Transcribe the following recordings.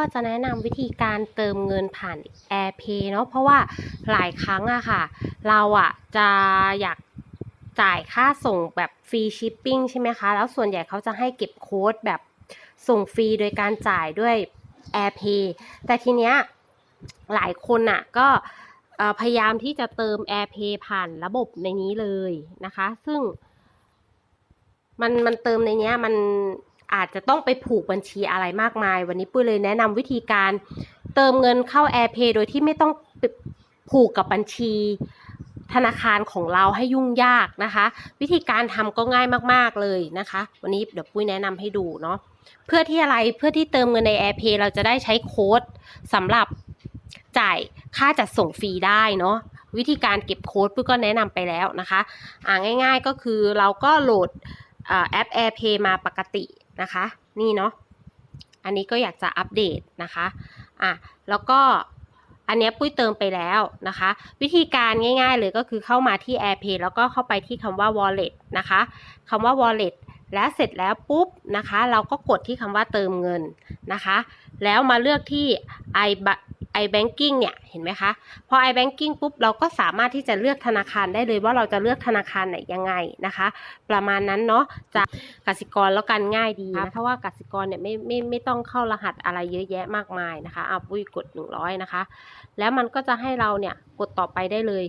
ก็จะแนะนำวิธีการเติมเงินผ่าน AirPay เนาะเพราะว่าหลายครั้งอะค่ะ เราอะจะอยากจ่ายค่าส่งแบบฟรีชิปปิ้งใช่ไหมคะ แล้วส่วนใหญ่เขาจะให้เก็บโค้ดแบบส่งฟรีโดยการจ่ายด้วย AirPay แต่ทีเนี้ยหลายคนอะก็พยายามที่จะเติม AirPay ผ่านระบบในนี้เลยนะคะ ซึ่งมันมันเติมในเนี้ยมัน อาจจะต้องไปผูกบัญชีอะไรมากมาย วันนี้ปุ้ยเลยแนะนำวิธีการเติมเงินเข้า AirPay โดยที่ไม่ต้องผูกกับบัญชีธนาคารของเราให้ยุ่งยากนะคะ วิธีการทำก็ง่ายมากๆเลยนะคะ วันนี้เดี๋ยวปุ้ยแนะนำให้ดูเนาะเพื่อที่อะไรเพื่อที่เติมเงินใน AirPay เราจะได้ใช้โค้ดสำหรับจ่ายค่าจัดส่งฟรีได้เนาะวิธีการเก็บโค้ดปุ้ยก็แนะนำไปแล้วนะคะ อ่าง่าย ๆก็คือเราก็โหลดอ่าแอป AirPay มาปกติ นะคะ นี่เนาะอันนี้ก็อยากจะอัปเดตนะคะอะแล้วก็อันนี้ปุ้ยเติมไปแล้วนะคะ วิธีการง่ายๆเลยก็คือเข้ามาที่ AirPay แล้วก็เข้าไปที่คำว่า Wallet นะคะคำว่า Wallet และเสร็จแล้วปุ๊บนะคะ เราก็กดที่คำว่าเติมเงินนะคะ แล้วมาเลือกที่ i iBanking เนี่ยเห็นไหมคะ พอ iBanking ปุ๊บเราก็สามารถที่จะเลือกธนาคารได้เลยว่าเราจะเลือกธนาคารไหนยังไงนะคะ ประมาณนั้นเนาะจะกกสิกรแล้วกันง่ายดีนะเพราะว่ากสิกรเนี่ยไม่ไม่ไม่ต้องเข้ารหัสอะไรเยอะแยะมากมายนะคะเอาปุ้ยกด 100 นะคะ แล้วมันก็จะให้เราเนี่ยกดต่อไปได้เลย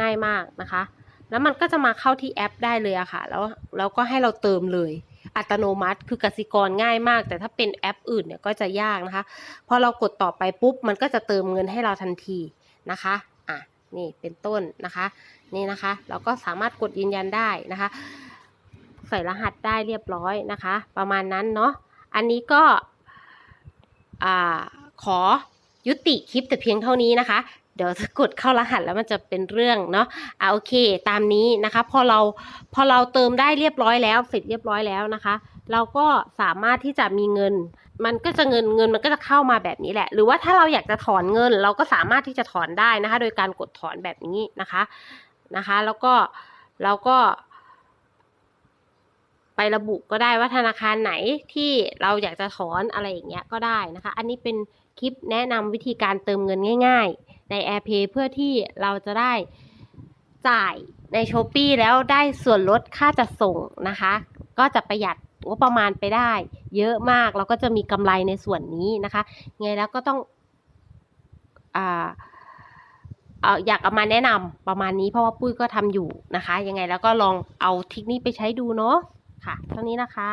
ง่ายมากนะคะ แล้วมันก็จะมาเข้าที่แอปได้เลยอะค่ะแล้วแล้วก็ให้เราเติมเลย อัตโนมัติ คือกสิกรง่ายมาก แต่ถ้าเป็นแอปอื่นเนี่ยก็จะยากนะคะ พอเรากดต่อไปปุ๊บ มันก็จะเติมเงินให้เราทันทีนะคะอะนี่เป็นต้นนะคะนี่นะคะ เราก็สามารถกดยืนยันได้นะคะ ใส่รหัสได้เรียบร้อยนะคะ ประมาณนั้นเนาะอันนี้ก็อ่าขอยุติคลิปแต่เพียงเท่านี้นะคะ เดี๋ยวกดเข้ารหัสแล้วมันจะเป็นเรื่องเนาะอ่าโอเค ตามนี้นะคะ พอเราพอเราเติมได้เรียบร้อยแล้วเสร็จเรียบร้อยแล้วนะคะ เราก็สามารถที่จะมีเงิน มันก็จะเงินเงินมันก็จะเข้ามาแบบนี้แหละ หรือว่าถ้าเราอยากจะถอนเงิน เราก็สามารถที่จะถอนได้นะคะ โดยการกดถอนแบบนี้นะคะนะคะ แล้วก็เราก็ไประบุก็ได้ว่าธนาคารไหนที่เราอยากจะถอนอะไรอย่างเงี้ยก็ได้นะคะ อันนี้เป็นคลิปแนะนำวิธีการเติมเงินง่าย ๆ ใน AirPay เพื่อที่เราจะได้จ่ายใน s h อ p e e แล้วได้ส่วนลดค่าจัดส่งนะคะ ก็จะประหยัดงบประมาณไปได้ เยอะมากเราก็จะมีกำไรในส่วนนี้นะคะ ไงแล้วก็ต้องอ่าเอาอยากเอามาแนะนำประมาณนี้เพราะว่าปุ้ยก็ทำอยู่นะคะ ยังไงแล้วก็ลองเอาเทคนิคไปใช้ดูเนาะค่ะ เท่านี้นะคะ